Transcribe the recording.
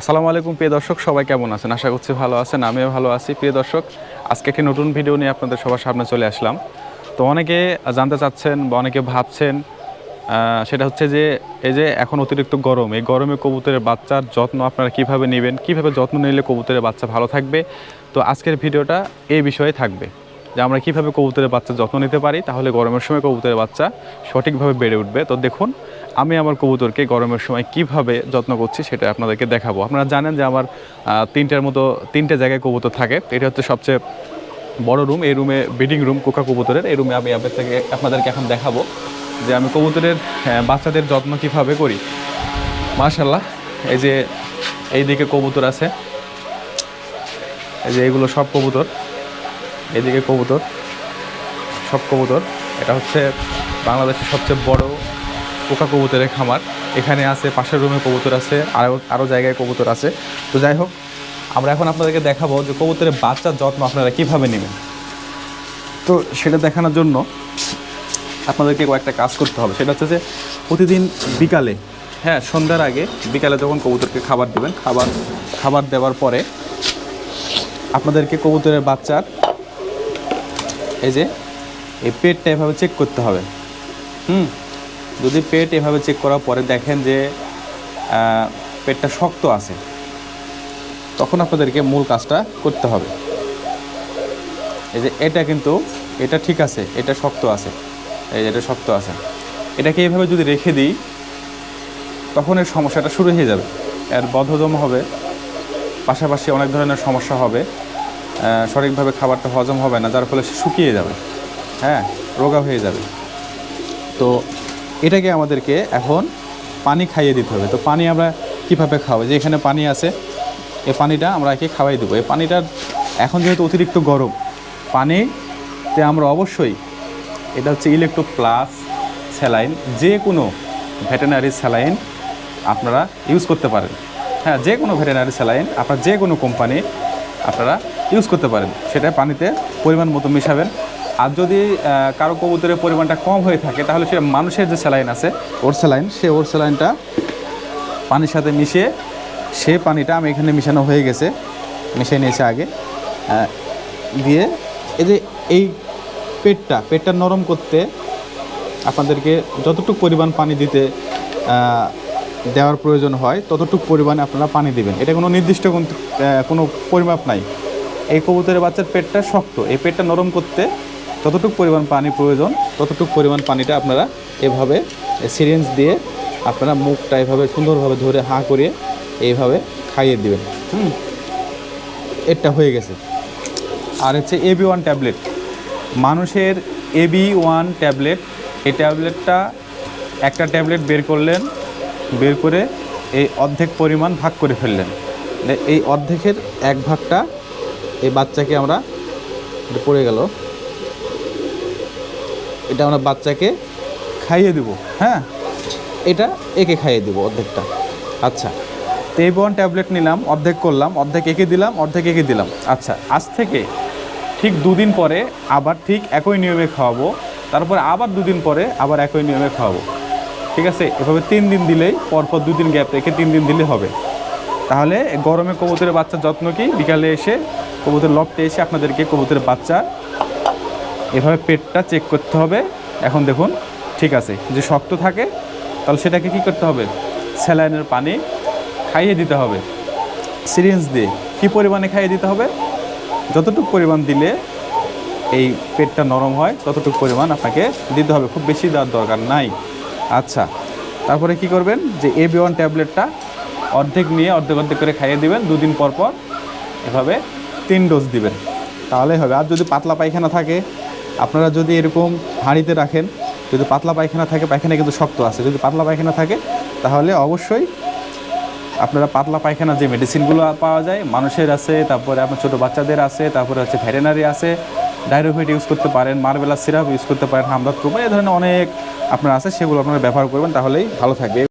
আসসালামু আলাইকুম, প্রিয় দর্শক, সবাই কেমন আছেন? আশা করছি ভালো আছেন, আমিও ভালো আছি। প্রিয় দর্শক, আজকে একটি নতুন ভিডিও নিয়ে আপনাদের সবার সামনে চলে আসলাম। তো অনেকে জানতে চাচ্ছেন বা অনেকে ভাবছেন সেটা হচ্ছে যে, এই যে এখন অতিরিক্ত গরম, এই গরমে কবুতরের বাচ্চার যত্ন আপনারা কীভাবে নেবেন? কীভাবে যত্ন নিলে কবুতরের বাচ্চা ভালো থাকবে? তো আজকের ভিডিওটা এই বিষয়ে থাকবে। যে আমরা কীভাবে কবুতরের বাচ্চা যত্ন নিতে পারি, তাহলে গরমের সময় কবুতরের বাচ্চা সঠিকভাবে বেড়ে উঠবে। তো দেখুন, আমি আমার কবুতরকে গরমের সময় কীভাবে যত্ন করছি সেটা আপনাদেরকে দেখাবো। আপনারা জানেন যে আমার তিনটার মতো, তিনটে জায়গায় কবুতর থাকে। এটা হচ্ছে সবচেয়ে বড় রুম এই রুমে ব্রিডিং রুম কোকা কবুতরের। এই রুমে আমি আপনাদেরকে আপনাদেরকে এখন দেখাবো যে আমি কবুতরের বাচ্চাদের যত্ন কীভাবে করি। মাশাল্লাহ এই যে এইদিকে কবুতর আছে। এই যে এগুলো সব কবুতর। এদিকে কবুতর, সব কবুতর। এটা হচ্ছে বাংলাদেশের সবচেয়ে বড় পোকা কবুতরের খামার। এখানে আছে, পাশের রুমে কবুতর আছে আরও আরও জায়গায় কবুতর আছে। তো যাই হোক, আমরা এখন আপনাদেরকে দেখাবো যে কবুতরের বাচ্চার যত্ন আপনারা কীভাবে নেবেন। তো সেটা দেখানোর জন্য আপনাদেরকে কয়েকটা কাজ করতে হবে। সেটা হচ্ছে যে প্রতিদিন বিকালে হ্যাঁ সন্ধ্যার আগে বিকালে যখন কবুতরকে খাবার দেবেন, খাবার খাবার দেওয়ার পরে আপনাদেরকে কবুতরের বাচ্চার এই যে, এই পেটটা এভাবে চেক করতে হবে। হুম? যদি পেট এভাবে চেক করার পরে দেখেন যে পেটটা শক্ত আছে, তখন আপনাদেরকে মূল কাজটা করতে হবে। এই যে, এটা কিন্তু, এটা ঠিক আছে, এটা শক্ত আছে, এই যে, এটা শক্ত আছে। এটাকে এইভাবে যদি রেখে দিই, তখন এর সমস্যাটা শুরু হয়ে যাবে। এর বদহজম হবে, পাশাপাশি অনেক ধরনের সমস্যা হবে। সঠিকভাবে খাবারটা হজম হবে না, যার ফলে সে শুকিয়ে যাবে। হ্যাঁ রোগা হয়ে যাবে। তো এটাকে আমাদেরকে এখন পানি খাইয়ে দিতে হবে। তো পানি আমরা কীভাবে খাওয়াবো যে এখানে পানি আছে, এ পানিটা আমরা একে খাওয়াই দেবো। এই পানিটার এখন যেহেতু অতিরিক্ত গরম, পানিতে আমরা অবশ্যই এটা হচ্ছে ইলেকট্রো প্লাস স্যালাইন যে কোনো ভেটেনারি স্যালাইন আপনারা ইউজ করতে পারেন। হ্যাঁ যে কোনো ভেটেনারি স্যালাইন আপনার যে কোনো কোম্পানি আপনারা ইউজ করতে পারেন। সেটা পানিতে পরিমাণ মতো মেশাবেন। আর যদি কারও কবুতরের পরিমাণটা কম হয়ে থাকে, তাহলে সে মানুষের যে স্যালাইন আছে, ওর স্যালাইন, সে ওর স্যালাইনটা পানির সাথে মিশিয়ে, সে পানিটা আমি এখানে মিশানো হয়ে গেছে। মিশিয়ে নিয়েছে আগে। দিয়ে এই যে এই পেটটা পেটটা নরম করতে আপনাদেরকে যতটুকু পরিমাণ পানি দিতে দেওয়ার প্রয়োজন হয়, ততটুকু পরিমাণে আপনারা পানি দিবেন। এটা কোনো নির্দিষ্ট কোনো পরিমাপ নাই। এই কবুতরের বাচ্চার পেটটা শক্ত। এই পেটটা নরম করতে যতটুকু পরিমাণ পানি প্রয়োজন, ততটুকু পরিমাণ পানিটা আপনারা এভাবে সিরিঞ্জ দিয়ে আপনারা মুখটা এভাবে সুন্দরভাবে ধরে হাঁ করিয়ে এইভাবে খাইয়ে দিবেন। হুম? এটা হয়ে গেছে। আর হচ্ছে এবি ওয়ান ট্যাবলেট মানুষের এবি ওয়ান ট্যাবলেট এই ট্যাবলেটটা একটা ট্যাবলেট বের করলেন, বের করে এই অর্ধেক পরিমাণ ভাগ করে ফেললেন। এই অর্ধেকের এক ভাগটা এই বাচ্চাকে আমরা এটা পড়ে গেল। এটা আমরা বাচ্চাকে খাইয়ে দেব হ্যাঁ? এটা একে খাইয়ে দেবো অর্ধেকটা। আচ্ছা তো ওয়ান ট্যাবলেট নিলাম, অর্ধেক করলাম, অর্ধেক একে দিলাম, অর্ধেক একে দিলাম। আচ্ছা আজ থেকে ঠিক দুদিন পরে আবার ঠিক একই নিয়মে খাওয়াবো, তারপরে আবার দুদিন পরে আবার একই নিয়মে খাওয়াবো। ঠিক আছে? এভাবে তিন দিন দিলেই পরপর দুদিন গ্যাপ রেখে তিন দিন দিলে হবে। তাহলে গরমে কবুতরের বাচ্চার যত্ন কি? বিকালে এসে কবুতর লফটে এসে আপনাদেরকে কবুতরের বাচ্চা এভাবে পেটটা চেক করতে হবে। এখন দেখুন, ঠিক আছে, যে শক্ত থাকে, তাহলে সেটাকে কি করতে হবে? স্যালাইনের পানি খাইয়ে দিতে হবে। সিরিঞ্জ দিয়ে কী পরিমাণে খাইয়ে দিতে হবে? যতটুকু পরিমাণ দিলে এই পেটটা নরম হয়, ততটুকু পরিমাণ আপনাকে দিতে হবে। খুব বেশি দেওয়ার দরকার নাই। আচ্ছা তারপরে কি করবেন? যে এ বি ওয়ান ট্যাবলেটটা অর্ধেক নিয়ে অর্ধেক অর্ধেক করে খাইয়ে দিবেন, দুদিন পর পর এভাবে তিন ডোজ দিবেন। তাহলেই হবে। আর যদি পাতলা পায়খানা থাকে, আপনারা যদি এরকম হাঁড়িতে রাখেন, যদি পাতলা পায়খানা থাকে, পায়খানা কিন্তু শক্ত আছে। যদি পাতলা পায়খানা থাকে, তাহলে অবশ্যই আপনারা পাতলা পায়খানা যে মেডিসিনগুলো পাওয়া যায়, মানুষের আছে, তারপরে আপনার ছোটো বাচ্চাদের আছে, তারপরে হচ্ছে ভেটেনারি আছে ডাইরোফিট ইউজ করতে পারেন মার্বেলা সিরাপ ইউজ করতে পারেন হামদাদ প্রুফ এই ধরনের অনেক আপনার আছে, সেগুলো আপনারা ব্যবহার করবেন, তাহলেই ভালো থাকবে।